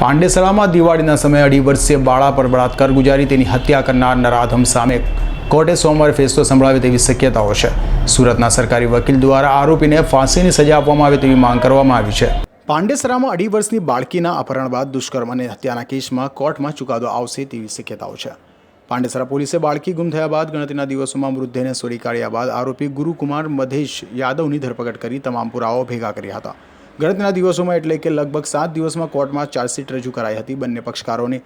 પાંડેસરામાં દિવાળીના સમયે અઢી વર્ષીય બાળા પર બળાત્કાર ગુજારી તેની હત્યા કરનાર નરાધમ સામે કોર્ટે સોમવારે ફેસલો સંભળાવે તેવી શક્યતાઓ છે. સુરતના સરકારી વકીલ દ્વારા આરોપીને ફાંસીની સજા આપવામાં આવે તેવી માંગ કરવામાં આવી છે. પાંડેસરામાં અઢી વર્ષની બાળકીના અપહરણ બાદ દુષ્કર્મ અને હત્યાના કેસમાં કોર્ટમાં ચુકાદો આવશે તેવી શક્યતાઓ છે. પાંડેસરા પોલીસે બાળકી ગુમ થયા બાદ ગણતરીના દિવસોમાં મૃતદેહને શોધી કાઢ્યા બાદ આરોપી ગુરુકુમાર મધેશ યાદવની ધરપકડ કરી તમામ પુરાવાઓ ભેગા કર્યા હતા. ગણતરીના દિવસોમાં એટલે કે લગભગ સાત દિવસમાં કોર્ટમાં ચાર્જશીટ રજૂ કરાઈ હતી બંને પક્ષકારોની.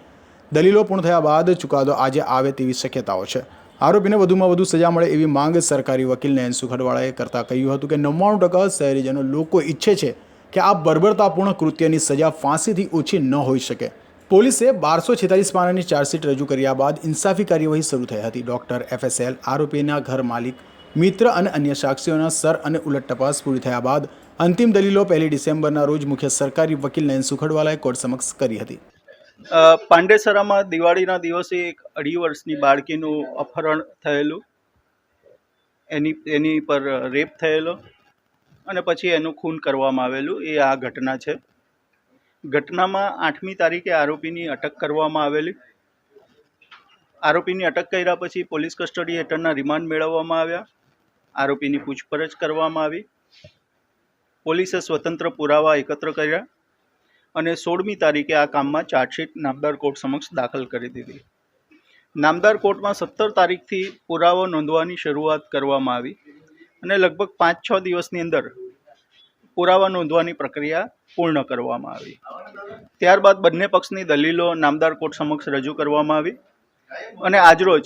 દલીલો પૂર્ણ થયા બાદ ચુકાદો આજે આવે તેવી શક્યતાઓ છે. આરોપીને વધુમાં વધુ સજા મળે એવી માંગ સરકારી વકીલ નયન સુખડવાળાએ કરતાં કહ્યું હતું કે નવ્વાણું ટકા શહેરીજનો લોકો ઈચ્છે છે કે આ બર્બરતાપૂર્ણ કૃત્યની સજા ફાંસીથી ઓછી ન હોઈ શકે. પોલીસે બારસો છેતાલીસ પાનાની ચાર્જશીટ રજૂ કર્યા બાદ ઇન્સાફી કાર્યવાહી શરૂ થઈ હતી. ડોક્ટર એફએસએલ આરોપીના ઘર માલિક, મિત્ર અને અન્ય સાક્ષીઓના સર અને ઉલટ તપાસ પૂરી થયા બાદ અંતિમ દલીલો પહેલી ડિસેમ્બરના રોજ મુખ્ય સરકારી વકીલ નયન સુખડવાલાએ કોર્ટ સમક્ષ કરી હતી. પાંડેસરામાં દિવાળીના દિવસે એક અઢી વર્ષની બાળકીનું અપહરણ થયેલું. એની એની પર રેપ થયેલો અને પછી એનું ખૂન કરવામાં આવેલું. એ આ ઘટના છે. ઘટનામાં આઠમી તારીખે આરોપીની અટક કરવામાં આવેલી. આરોપીની અટક કર્યા પછી પોલીસ કસ્ટડી હેઠળના રિમાન્ડ મેળવવામાં આવ્યા. આરોપીની પૂછપરછ કરવામાં આવી. પોલીસે સ્વતંત્ર પુરાવા એકત્ર કર્યા અને સોળમી તારીખે આ કામમાં ચાર્જશીટ નામદાર કોર્ટ સમક્ષ દાખલ કરી દીધી. નામદાર કોર્ટમાં સત્તર તારીખથી પુરાવો નોંધવાની શરૂઆત કરવામાં આવી અને લગભગ પાંચ છ દિવસની અંદર પુરાવા નોંધવાની પ્રક્રિયા પૂર્ણ કરવામાં આવી. ત્યારબાદ બંને પક્ષની દલીલો નામદાર કોર્ટ સમક્ષ રજૂ કરવામાં આવી અને આજરોજ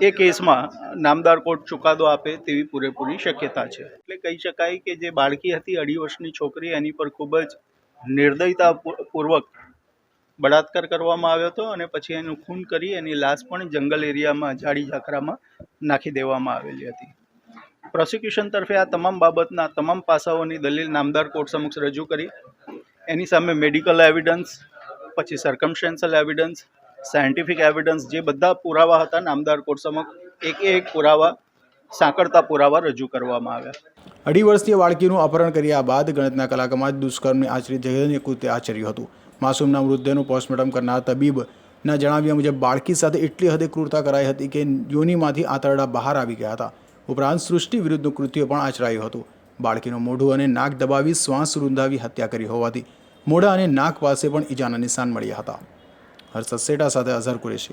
એ કેસમાં નામદાર કોર્ટ ચુકાદો આપે તેવી પૂરેપૂરી શક્યતા છે. એટલે કહી શકાય કે જે બાળકી હતી, અઢી વર્ષની છોકરી, એની પર ખૂબ જ નિર્દયતા પૂર્વક બળાત્કાર કરવામાં આવ્યો હતો અને પછી એનું ખૂન કરી એની લાશ પણ જંગલ એરિયામાં ઝાડી ઝાખરામાં નાખી દેવામાં આવેલી હતી. પ્રોસિક્યુશન તરફે આ તમામ બાબતના તમામ પાસાઓની દલીલ નામદાર કોર્ટ સમક્ષ રજૂ કરી. એની સામે મેડિકલ એવિડન્સ, પછી સર્કમસ્ટેન્શિયલ એવિડન્સ સાયન્ટિફિક એવિડન્સ જે બધા પુરાવા હતા નામદાર કોર્ટ સમક્ષ, એક એક પુરાવા, સાંકળતા પુરાવા રજૂ કરવામાં આવ્યા. અઢી વર્ષીય બાળકીનું અપહરણ કર્યા બાદ ગણિતના કલાકમાં જ દુષ્કર્મની આચરી જઘન્ય કૃત્ય આચર્યું હતું. માસૂમના મૃતદેહનું પોસ્ટમોર્ટમ કરનાર તબીબના જણાવ્યા મુજબ, બાળકી સાથે એટલી હદે ક્રૂરતા કરાઈ હતી કે યોનીમાંથી આંતરડા બહાર આવી ગયા હતા. ઉપરાંત સૃષ્ટિ વિરુદ્ધનું કૃત્ય પણ આચરાયું હતું. બાળકીનું મોઢું અને નાક દબાવી શ્વાસ રૂંધાવી હત્યા કરી હોવાથી મોઢા અને નાક પાસે પણ ઈજાના નિશાન મળ્યા હતા. હર્ષદ સેટા સાથે અઝહર કુરેશી.